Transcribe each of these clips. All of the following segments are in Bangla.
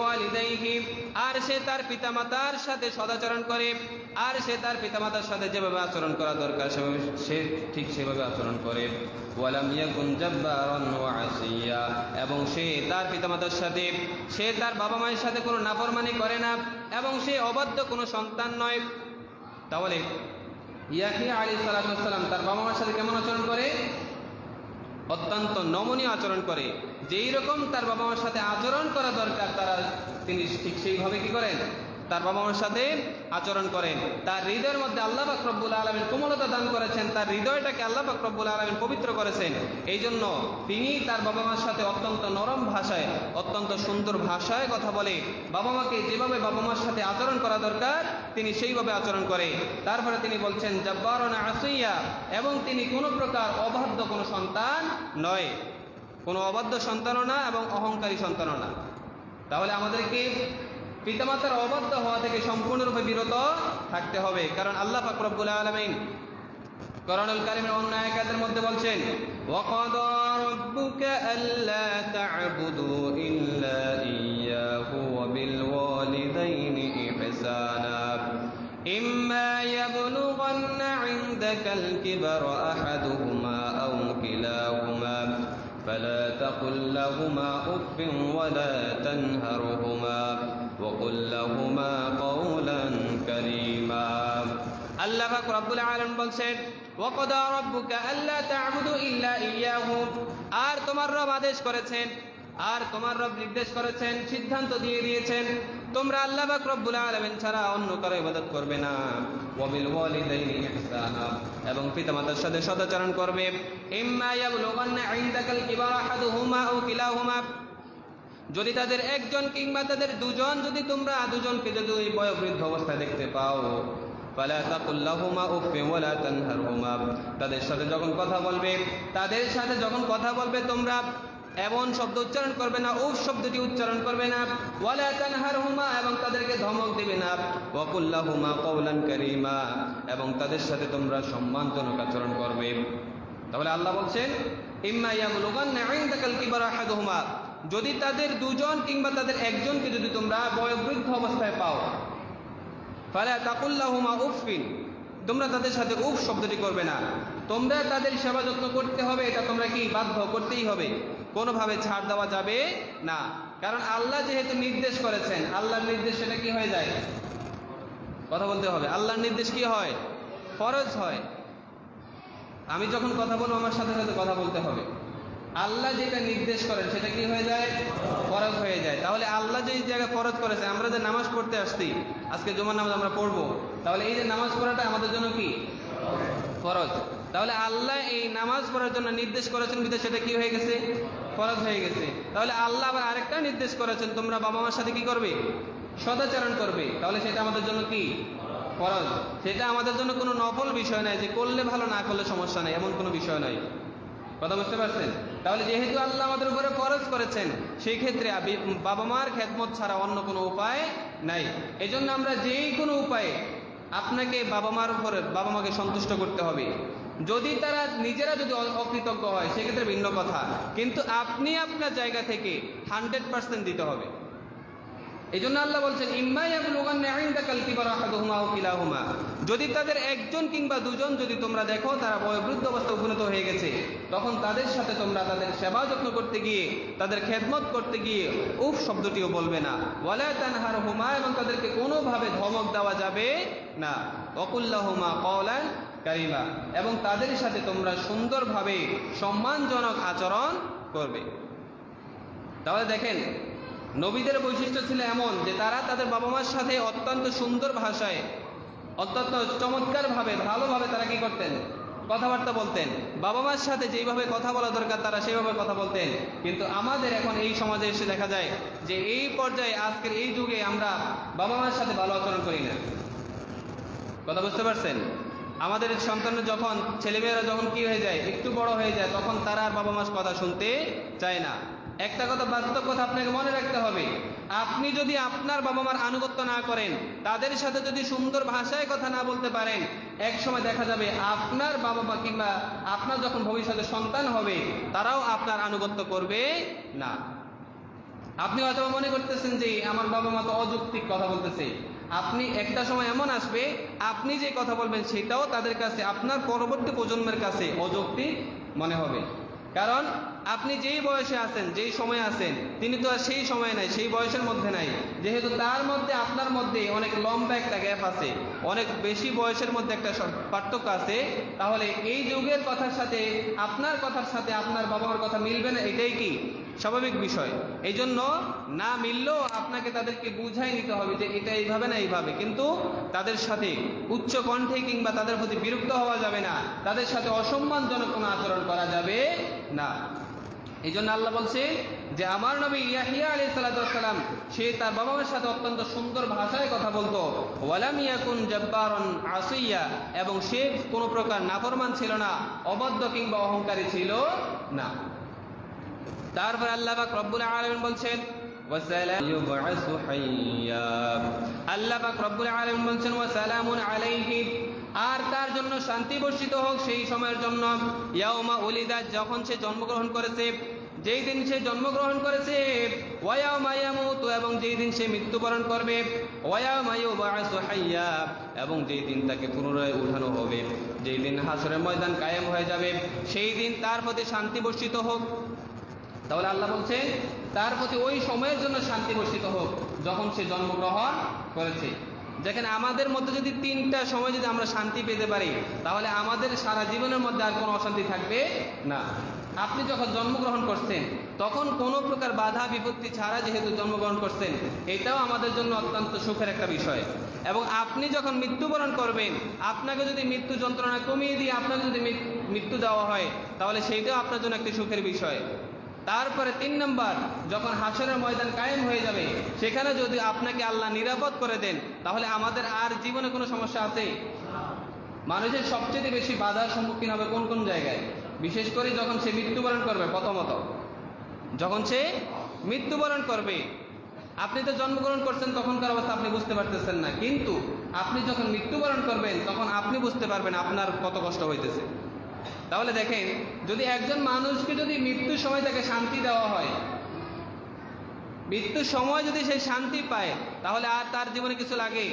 ওয়ালিদাইহি আর সে তার পিতামাতার সাথে সদাচরণ করে, আর সে তার পিতামাতার সাথে যেভাবে আচরণ করা দরকার, সেভাবে সে ঠিক সেভাবে আচরণ করে। এবং সে তার পিতামাতার সাথে, সে তার বাবা মায়ের সাথে কোনো নাফরমানি করে না, এবং সে অবাধ্য কোনো সন্তান নয়। তাহলে ইয়াহি আলী সালাম তার বাবা মায়ের সাথে কেমন আচরণ করে? অত্যন্ত নমনীয় আচরণ করে। যেই রকম তার বাবা মার সাথে আচরণ করা দরকার, তারা তিনি ঠিক সেইভাবে কি করেন? তার বাবা মার সাথে আচরণ করেন। তার হৃদয়ের মধ্যে আল্লাহ বাকরব্বুল আলমিন কোমলতা দান করেছেন। তার হৃদয়টাকে আল্লাহ বাকরব্বুল আলমিন পবিত্র করেছেন। এই জন্য তিনি তার বাবা মার সাথে অত্যন্ত নরম ভাষায়, অত্যন্ত সুন্দর ভাষায় কথা বলে বাবা মাকে যেভাবে বাবা মার সাথে আচরণ করা দরকার, তিনি সেইভাবে আচরণ করে। তারপরে তিনি বলছেন, জব্বারনা আসইয়া এবং তিনি কোনো প্রকার অবাধ্য কোনো সন্তান নয়। কোনো অবাধ্য সন্তানও না এবং অহংকারী সন্তানও না। তাহলে আমাদেরকে পিতামাতার অবাধ্য হওয়া থেকে সম্পূর্ণরূপে বিরত থাকতে হবে কারণ আল্লাহ ফাকরবুল আলমিন করণুল কারিমের অন্য আয়াতের মধ্যে বলছেন وَقَضَى رَبُّكَ أَلَّا تَعْبُدُوا إِلَّا إِيَّاهُ وَبِالْوَالِدَيْنِ إِحْسَانًا إِمَّا يَبْلُغَنَّ عِندَكَ الْكِبَرَ أَحَدُهُمَا أَوْ كِلَاهُمَا فلا تقل لهما اف ولا تنهرهما وقل لهما قولا كريما আল্লাহ পাক রব্বুল আলামিন বলছেন ওয়াকাদা রাব্বুকা আল্লা তা'বুদু ইল্লা ইয়াহু আর তোমার রব আদেশ করেছেন আর তোমার রব নির্দেশ করেছেন সিদ্ধান্ত দিয়ে দিয়েছেন তোমরা আল্লাহ পাক রব্বুল আলামিন ছাড়া অন্য কারো ইবাদত করবে না ওয়াবিল ওয়ালিদাইনি ইহসানা এবং পিতামাতার সাথে সদাচরণ করবে ইম্মা ইয়াবলুগান্না ইনদাকাল কিবারা আহাদুহুমা আও কিলাহুমা যদি তাদের একজন কিংবা তাদের দুজন, যদি তোমরা দুজনকে যদি ওই বয়োবৃদ্ধ অবস্থায় দেখতে পাও তাদের সাথে যখন কথা বলবে, তাদের সাথে যখন কথা বলবে, তোমরা এমন শব্দ উচ্চারণ করবে না, উফ শব্দটি উচ্চারণ করবে না। ওয়ালা তানহারহুমা এবং তাদেরকে ধমক দেবে না। ওয়াকুল্লাহুমা কওলান কারীমা। এবং তাদের সাথে তোমরা সম্মানজনক আচরণ করবে। তাহলে আল্লাহ বলছেন, ইম্মা ইয়াবলুগান্না ইনদাকাল কিবারা আহাদুহুমা। যদি তাদের দুজন কিংবা তাদের একজনকে যদি তোমরা বয়োবৃদ্ধ অবস্থায় পাও, ফালা তাকুল্লাহুমা উফিন তোমরা তাদের সাথে উফ শব্দটি করবে না। তোমরা তাদের সেবা যত্ন করতে হবে, এটা তোমরা কি বাধ্য করতেই হবে। কোনোভাবে ছাড় দেওয়া যাবে না। কারণ আল্লাহ যেহেতু নির্দেশ করেছেন, আল্লাহর নির্দেশ সেটা কি হয়ে যায়? কথা বলতে হবে। আল্লাহর নির্দেশ কি হয়? ফরজ হয়। আমি যখন কথা বলব, আমার সাথে সাথে কথা বলতে হবে। আল্লাহ যেটা নির্দেশ করেন, সেটা কি হয়ে যায়? ফরজ হয়ে যায়। তাহলে আল্লাহ যে জায়গায় ফরজ করেছে, আমরা যে নামাজ পড়তে আসছি, আজকে জুমার নামাজ আমরা পড়ব, তাহলে এই যে নামাজ পড়াটা আমাদের জন্য কি? ফরজ। তাহলে আল্লাহ এই নামাজ পড়ার জন্য নির্দেশ করেছেন বিধায় সেটা কি হয়ে গেছে? ফরজ হয়ে গেছে। তাহলে আল্লাহ আবার আরেকটা নির্দেশ করেছেন, তোমরা বাবা মার সাথে কি করবে? সদাচরণ করবে। তাহলে সেটা আমাদের জন্য কি? ফরজ। সেটা আমাদের জন্য কোনো নফল বিষয় নয় যে করলে ভালো, না করলে সমস্যা নেই, এমন কোনো বিষয় নয়। কথা বুঝতে পারছেন? তাহলে যেহেতু আল্লাহ আমাদের উপরে ফরজ করেছেন সেই ক্ষেত্রে বাবা মার খেদমত ছাড়া অন্য কোনো উপায় নাই। এজন্য আমরা যেই কোনো উপায়ে আপনাকে বাবা মার উপরে, বাবা মাকে সন্তুষ্ট করতে হবে। যদি তারা নিজেরা যদি অকৃতজ্ঞ হয়, সেক্ষেত্রে ভিন্ন কথা। কিন্তু আপনি আপনার জায়গা থেকে হান্ড্রেড পার্সেন্ট দিতে হবে। এই জন্য আল্লাহ বলছেন কিলাহুমা। যদি তাদের একজন কিংবা দুজন যদি তোমরা দেখো, তারা বয়োবৃদ্ধ অবস্থা উপনীত হয়ে গেছে। তখন তাদের সাথে তোমরা তাদের সেবা যত্ন করতে গিয়ে, তাদের খেদমত করতে গিয়ে, উফ, শব্দটিও বলবে না। ওয়ালা তানহার হুমা এবং তাদেরকে কোনোভাবে ধমক দেওয়া যাবে না। অকুল্লাহুমা কওলান কারিমা, এবং তাদের সাথে তোমরা সুন্দরভাবে সম্মানজনক আচরণ করবে। তাহলে দেখেন নবীদের বৈশিষ্ট্য ছিল এমন যে তারা তাদের বাবা মার সাথে অত্যন্ত সুন্দর ভাষায়, অত্যন্ত চমৎকারভাবে, ভালোভাবে তারা কি করতেন? কথাবার্তা বলতেন। বাবা মার সাথে যেইভাবে কথা বলা দরকার, তারা সেইভাবে কথা বলতেন। কিন্তু আমাদের এখন এই সমাজে এসে দেখা যায় যে এই পর্যায়ে আজকের এই যুগে আমরা বাবা মার সাথে ভালো আচরণ করি না। কথা বুঝতে পারছেন? আমাদের সন্তান যখন, ছেলেমেয়েরা যখন কি হয়ে যায়, একটু বড় হয়ে যায়, তখন তারা আর বাবা মার কথা শুনতে চায় না। একটা কথা, বাস্তব কথা আপনাকে মনে রাখতে হবে। আপনি যদি আপনার বাবা মার আনুগত্য না করেন, তাদের সাথে যদি সুন্দর ভাষায় কথা না বলতে পারেন, এক সময় দেখা যাবে আপনার বাবা মা কিংবা আপনার যখন ভবিষ্যতে সন্তান হবে, তারাও আপনার আনুগত্য করবে না। আপনি হয়তো মনে করতেছেন যে, আমার বাবা মা তো অযৌক্তিক কথা বলতেছে। আপনি একটা সময় এমন আসবে, আপনি যে কথা বলবেন, সেটাও তাদের কাছে, আপনার পরবর্তী প্রজন্মের কাছে অযৌক্তিক মনে হবে। কারণ আপনি যেই বয়সে আছেন, যেই সময়ে আছেন, তিনি তো আর সেই সময় নাই, সেই বয়সের মধ্যে নাই। যেহেতু তার মধ্যে, আপনার মধ্যে অনেক লম্বা একটা গ্যাপ আছে, অনেক বেশি বয়সের মধ্যে একটা পার্থক্য আছে, তাহলে এই যুগের কথার সাথে, আপনার কথার সাথে আপনার বাবা মার কথা মিলবে না, এটাই কি? স্বাভাবিক বিষয়। এই জন্য না মিললেও আপনাকে তাদেরকে বুঝাই নিতে হবে যে এটা এইভাবে না এইভাবে। কিন্তু তাদের সাথে উচ্চ কণ্ঠে কিংবা তাদের প্রতি বিরক্ত হওয়া যাবে না। তাদের সাথে অসম্মানজনক কোনো আচরণ করা যাবে না। এই জন্য আল্লাহ বলছে যে, আমার নবী ইয়াহিয়া আলী সালাম, সে তার বাবা মায়ের সাথে অত্যন্ত সুন্দর ভাষায় কথা বলতো। ওয়ালাম ইয়াকুন জব্বারন আসইয়া এবং সে কোনো প্রকার নাফরমান ছিল না অবদ্ধ কিংবা অহংকারী ছিল না। তারপর আল্লাহ পাক রব্বুল আলামিন বলছেন আল্লাহ পাক রব্বুল আলামিন বলছেন ওয়া ওয়াসালামুন আলাইহি। আর তার জন্য শান্তি বর্ষিত হোক সেই সময়ের জন্য। ইয়াউমা উলিদা, যখন সে জন্মগ্রহণ করেছে, যেই দিন সে জন্মগ্রহণ করেছে ওয়াও মায়ামুতু এবং যেই দিন সে মৃত্যুবরণ করবে মায়ু বাসু হাইয়া, এবং যেই দিন তাকে পুনরায় উঠানো হবে, যেই দিন হাসরের ময়দান কায়েম হয়ে যাবে, সেই দিন তার প্রতি শান্তি বর্ষিত হোক। তাহলে আল্লাহ বলছে, তার প্রতি ওই সময়ের জন্য শান্তি বর্ষিত হোক, যখন সে জন্মগ্রহণ করেছে। যেখানে আমাদের মধ্যে যদি তিনটা সময় যদি আমরা শান্তি পেতে পারি, তাহলে আমাদের সারা জীবনের মধ্যে আর কোনো অশান্তি থাকবে না। আপনি যখন জন্মগ্রহণ করছেন, তখন কোনো প্রকার বাধা বিপত্তি ছাড়া যেহেতু জন্মগ্রহণ করছেন, এটাও আমাদের জন্য অত্যন্ত সুখের একটা বিষয়। এবং আপনি যখন মৃত্যুবরণ করবেন, আপনাকে যদি মৃত্যু যন্ত্রণা কমিয়ে দিয়ে আপনাকে যদি মৃত্যু দেওয়া হয়, তাহলে সেইটাও আপনার জন্য একটি সুখের বিষয়। তারপরে তিন নম্বর, যখন হাসরের ময়দান কায়েম হয়ে যাবে, সেখানে যদি আপনাকে আল্লাহ নিরাপদ করে দেন, তাহলে আমাদের আর জীবনে কোনো সমস্যা আছে? মানুষের সবচেয়ে বেশি বাধার সম্মুখীন হবে কোন কোন জায়গায়? বিশেষ করে যখন সে মৃত্যুবরণ করবে, প্রথমত। যখন সে মৃত্যুবরণ করবে, আপনি তো জন্মগ্রহণ করছেন, তখনকার অবস্থা আপনি বুঝতে পারতেছেন না। কিন্তু আপনি যখন মৃত্যুবরণ করবেন, তখন আপনি বুঝতে পারবেন আপনার কত কষ্ট হইতেছে। তাহলে দেখেন, যদি একজন মানুষকে যদি মৃত্যুর সময় তাকে শান্তি দেওয়া হয়, মৃত্যুর সময় যদি সে শান্তি পায়, তাহলে আর তার জীবনে কিছু লাগে?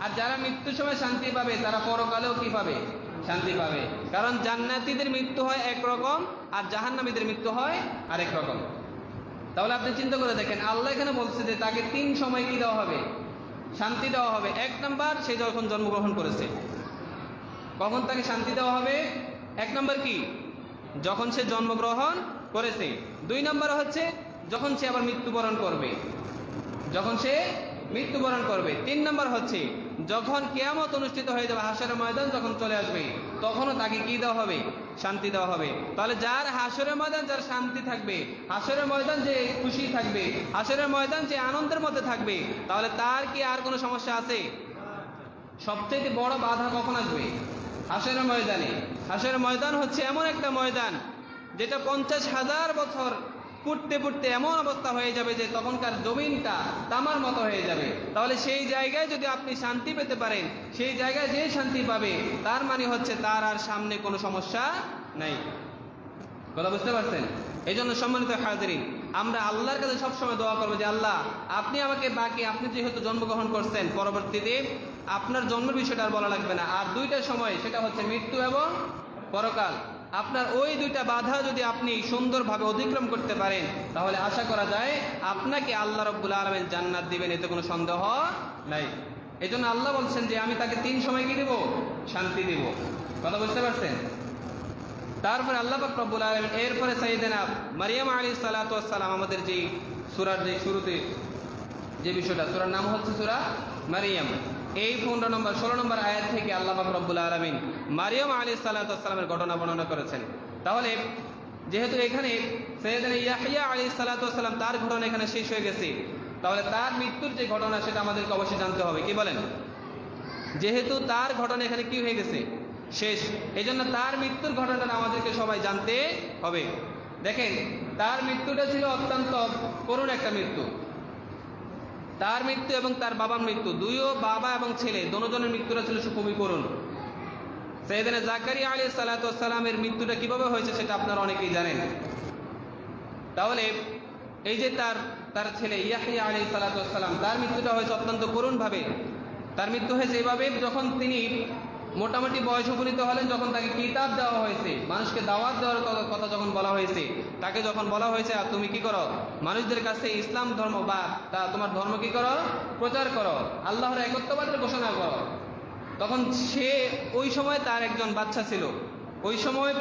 আর যারা মৃত্যুর সময় শান্তি পাবে, তারা পরকালেও কি পাবে? শান্তি পাবে। কারণ জান্নাতীদের মৃত্যু হয় একরকম আর জাহান্নামীদের মৃত্যু হয় আরেক রকম। তাহলে আপনি চিন্তা করে দেখেন, আল্লাহ এখানে বলছে যে তাকে তিন সময় কি দেওয়া হবে? শান্তি দেওয়া হবে। এক নাম্বার, সে যখন জন্মগ্রহণ করেছে। কখন তাকে শান্তি দেওয়া হবে? এক নম্বর কি? যখন সে জন্মগ্রহণ করেছে। দুই নম্বর হচ্ছে, যখন সে আবার মৃত্যুবরণ করবে। যখন সে মৃত্যুবরণ করবে। তিন নম্বর হচ্ছে, যখন কেয়ামত অনুষ্ঠিত হয়ে যাবে হাসরের ময়দান যখন চলে আসবে, তখনও তাকে কি দেওয়া হবে? শান্তি দেওয়া হবে। তাহলে যার হাসরের ময়দান, যার শান্তি থাকবে, হাসরের ময়দান যে খুশি থাকবে, হাসরের ময়দান যে আনন্দের মধ্যে থাকবে, তাহলে তার কি আর কোনো সমস্যা আছে? সবচেয়ে বড় বাধা কখন আসবে? হাসের ময়দানে। হাসের ময়দান হচ্ছে এমন একটা ময়দান, যেটা পঞ্চাশ হাজার বছর পুড়তে পুড়তে এমন অবস্থা হয়ে যাবে যে তখনকার জমিনটা তামার মতো হয়ে যাবে। তাহলে সেই জায়গায় যদি আপনি শান্তি পেতে পারেন, সেই জায়গায় যে শান্তি পাবে, তার মানে হচ্ছে তার আর সামনে কোনো সমস্যা নাই। কথা বুঝতে পারছেন? এই জন্য সম্মানিত হাজিরিন আমরা আল্লাহর কাছে সবসময় দোয়া করব যে, আল্লাহ, আপনি আমাকে বাকি, আপনি যেহেতু জন্মগ্রহণ করছেন, পরবর্তীতে আপনার জন্মের বিষয়টা আর বলা লাগবে না। আর দুইটা সময়, সেটা হচ্ছে মৃত্যু এবং পরকাল। আপনার ওই দুইটা বাধা যদি আপনি সুন্দরভাবে অতিক্রম করতে পারেন, তাহলে আশা করা যায় আপনাকে আল্লাহ রব্বুল আলমেন জান্নাত দিবেন, এতে কোনো সন্দেহ নাই। এই আল্লাহ বলছেন যে, আমি তাকে তিন সময় কি দেব? শান্তি দেব। কথা বুঝতে পারছেন? তারপরে আল্লাহ রব্বুল আলমিন এরপরে সাইদেনা মারিয়াম আলী সালাতাম আমাদের যে সুরার যে শুরুতে যে বিষয়টা, সুরার নাম হচ্ছে সুরা মারিয়াম। এই পনেরো নম্বর, ষোলো নম্বর আয়াত থেকে আল্লাহ রব্বুল আলমিন মারিয়াম আলী সালাতামের ঘটনা বর্ণনা করেছেন। তাহলে যেহেতু এখানে সৈয়দানা ইয়াহিয়া আলী সালাতাম তার ঘটনা এখানে শেষ হয়ে গেছে, তাহলে তার মৃত্যুর যে ঘটনা সেটা আমাদেরকে অবশ্যই জানতে হবে। কি বলেন? যেহেতু তার ঘটনা এখানে কি হয়ে গেছে? শেষ। এই জন্য তার মৃত্যুর ঘটনাটা আমাদেরকে সবাই জানতে হবে। দেখেন, তার মৃত্যুটা ছিল অত্যন্ত করুণ একটা মৃত্যু। তার মৃত্যু এবং তার বাবার মৃত্যু, দুইও বাবা এবং ছেলে দোনোজনের মৃত্যুটা ছিল খুবই করুণ। সেইদিনে জাকারি আলী সালাতামের মৃত্যুটা কীভাবে হয়েছে সেটা আপনারা অনেকেই জানেন। তাহলে এই যে তার তার ছেলে ইয়াহিয়া আলী সালাতাম তার মৃত্যুটা হয়েছে অত্যন্ত করুণভাবে। তার মৃত্যু হয়েছে এভাবে যখন তিনি মোটামুটি বয়স উপনীত হলেন যখন তাকে কিতাব দেওয়া হয়েছে, মানুষকে দাওয়াত দেওয়ার কথা যখন বলা হয়েছে, তাকে যখন বলা হয়েছে, আর তুমি কি করো? মানুষদের কাছে ইসলাম ধর্ম বা তা তোমার ধর্ম কি করো? প্রচার করো। আল্লাহর একত্ববাদের ঘোষণা করো। তখন সে ওই সময় তার একজন বাচ্চা ছিল। ওই সময়,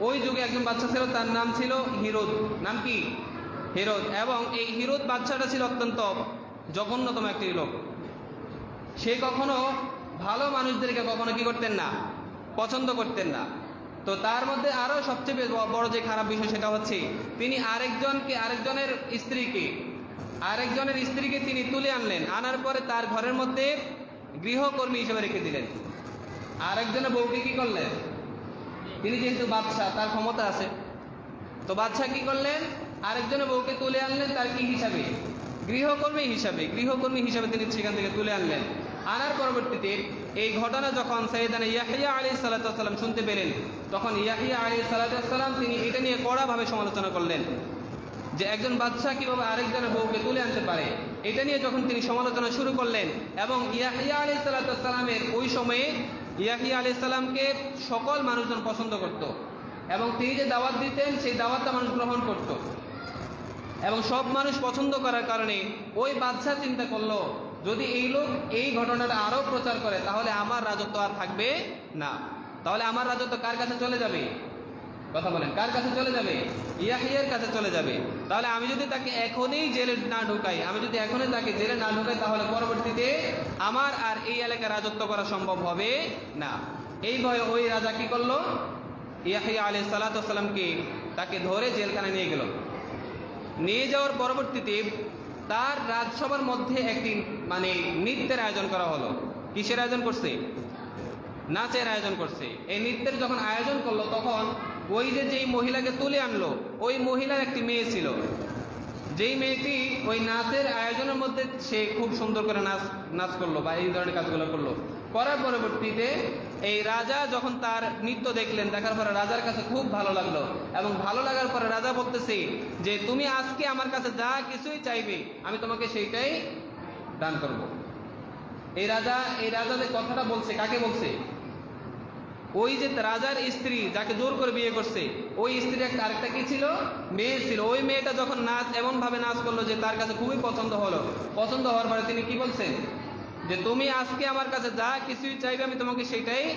ওই যুগে একজন বাচ্চা ছিল, তার নাম ছিল হিরোদ। নাম কি? হিরোদ। এবং এই হিরোদ বাচ্চাটা ছিল অত্যন্ত জঘন্যতম একটি লোক। সে কখনো ভালো মানুষদেরকে কখনো কি করতেন না? পছন্দ করতেন না। তো তার মধ্যে আরও সবচেয়ে বড় যে খারাপ বিষয় সেটা হচ্ছে, তিনি আরেকজনকে আরেকজনের স্ত্রীকে আরেকজনের স্ত্রীকে তিনি তুলে আনলেন। আনার পরে তার ঘরের মধ্যে গৃহকর্মী হিসেবে রেখে দিলেন। আরেকজনের বউকে কি করলেন? তিনি যেহেতু বাদশাহ, তার ক্ষমতা আছে। তো বাদশাহ কি করলেন? আরেকজনের বউকে তুলে আনলেন তার কি হিসাবে? গৃহকর্মী হিসাবে। গৃহকর্মী হিসাবে তিনি সেখান থেকে তুলে আনলেন। আনার পরবর্তীতে এই ঘটনা যখন সৈয়দানা ইয়াহিয়া আলী সাল্লাম শুনতে পেলেন, তখন ইয়াহিয়া আলী সাল্লাম তিনি এটা নিয়ে কড়াভাবে সমালোচনা করলেন যে একজন বাদশাহ কীভাবে আরেকজনের বউকে তুলে আনতে পারে, এটা নিয়ে যখন তিনি সমালোচনা শুরু করলেন এবং ইয়াহিয়া আলী সাল্লামের ওই সময়ে ইয়াহিয়া আলী সাল্লামকে সকল মানুষজন পছন্দ করত এবং তিনি যে দাওয়াত দিতেন, সেই দাওয়াতটা মানুষ গ্রহণ করত এবং সব মানুষ পছন্দ করার কারণে ওই বাদশাহ চিন্তা করল যদি এই লোক এই ঘটনাটা আরও প্রচার করে, তাহলে আমার রাজত্ব আর থাকবে না। তাহলে আমার রাজত্ব কার কাছে চলে যাবে? কথা বলেন, কার কাছে চলে যাবে? ইয়াহিয়ার কাছে চলে যাবে। তাহলে আমি যদি তাকে এখনই জেলে না ঢুকাই, আমি যদি এখনই তাকে জেলে না ঢুকাই, তাহলে পরবর্তীতে আমার আর এই এলাকায় রাজত্ব করা সম্ভব হবে না। এই ভয়ে ওই রাজা কি করল? ইয়াহিয়া আলী সালাতামকে তাকে ধরে জেলখানায় নিয়ে গেল। নিয়ে যাওয়ার পরবর্তীতে তার রাজসভার মধ্যে একটি মানে নৃত্যের আয়োজন করা হলো। কিসের আয়োজন করছে? নাচের আয়োজন করছে। এই নৃত্যের যখন আয়োজন করল, তখন ওই যে যেই মহিলাকে তুলে আনলো, ওই মহিলার একটি মেয়ে ছিল। যেই মেয়েটি ওই নাচের আয়োজনের মধ্যে সে খুব সুন্দর করে নাচ নাচ করল বা এই ধরনের কাজগুলো করল। করার পরবর্তীতে এই রাজা যখন তার নৃত্য দেখলেন, দেখার পরে রাজার কাছে খুব ভালো লাগল এবং ভালো লাগার পরে রাজা বলতেছে যে, তুমি আজকে আমার কাছে যা কিছুই চাইবে, আমি তোমাকে সেইটাই দান করব। এই রাজা এই রাজা যে কথাটা বলছে, কাকে বলছে? ওই যে রাজার স্ত্রী যাকে জোর করে বিয়ে করছে, ওই স্ত্রী একটা আরেকটা কি ছিল? মেয়ে ছিল। ওই মেয়েটা যখন নাচ এমন ভাবে নাচ করল যে তার কাছে খুবই পছন্দ হলো। পছন্দ হওয়ার পরে তিনি কি বলছেন? যে তুমি আজকে আমার কাছে যা কিছুই চাইবে আমি তোমাকে সেটাই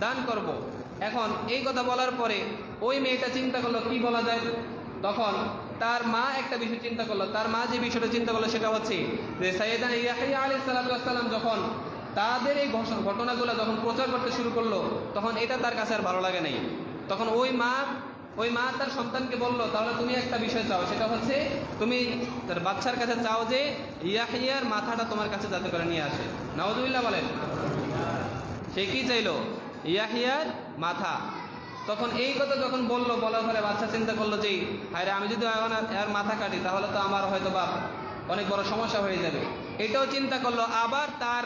দান করব। এখন এই কথা বলার পরে ওই মেয়েটা চিন্তা করল, কি বলা যায়? তখন তার মা একটা বিষয় চিন্তা করল। তার মা যে বিষয়টা চিন্তা করল সেটা হচ্ছে যে সৈয়দান ইয়াহিয়া আলী সাল্লাম যখন তাদের এই ঘটনা- ঘটনাগুলো যখন প্রচার করতে শুরু করল, তখন এটা তার কাছে আর ভালো লাগে নাই। তখন ওই মা ওই মা তার সন্তানকে বলল, তাহলে তুমি একটা বিষয় চাও, সেটা হচ্ছে তুমি তার বাচ্চার কাছে চাও যে ইয়াহিয়ার মাথাটা তোমার কাছে যাতে করে নিয়ে আসে। নওয়াজুবিল্লাহ বলেন। সে কি চাইলো? ইয়াহিয়ার মাথা। তখন এই কথা যখন বলল, বলার পরে বাচ্চা চিন্তা করল যে আরে আমি যদি এখন এর মাথা কাটি, তাহলে তো আমার হয়তো বা অনেক বড় সমস্যা হয়ে যাবে। এটাও চিন্তা করল, আবার তার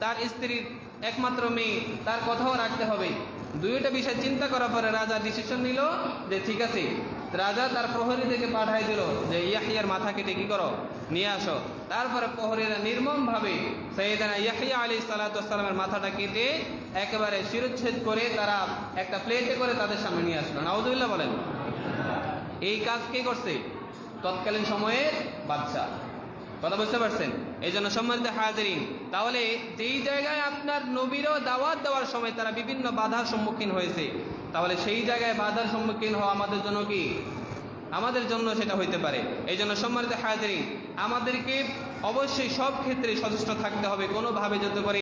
তার স্ত্রীর একমাত্র মেয়ে, তার কথাও রাখতে হবে। দুইটা বিষয় চিন্তা করার পরে রাজা ডিসিশন নিল যে ঠিক আছে, রাজা তার প্রহরী থেকে পাঠাই দিল যে, ইয়াহিয়ার মাথা কেটে কি করো? নিয়ে আসো। তারপরে প্রহরীরা নির্মমভাবে সৈয়দানা ইয়াহিয়া আলী সালাতামের মাথাটা কেটে একেবারে শিরোচ্ছেদ করে তারা একটা প্লেটে করে তাদের সামনে নিয়ে আসলো। নাউজুবিল্লাহ বলেন। এই কাজ কে করছে? তৎকালীন সময়ের বাচ্চা কথা বুঝতে পারছেন? এই জন্য সম্মানিত হাজারিন, তাহলে যেই জায়গায় আপনার নবীরও দাওয়াত দেওয়ার সময় তারা বিভিন্ন বাধার সম্মুখীন হয়েছে, তাহলে সেই জায়গায় বাধার সম্মুখীন হওয়া আমাদের জন্য কি? আমাদের জন্য সেটা হইতে পারে। এই জন্য সম্মানিত হাজারিন, আমাদেরকে অবশ্যই সব ক্ষেত্রে সচেষ্ট থাকতে হবে কোনোভাবে যাতে করে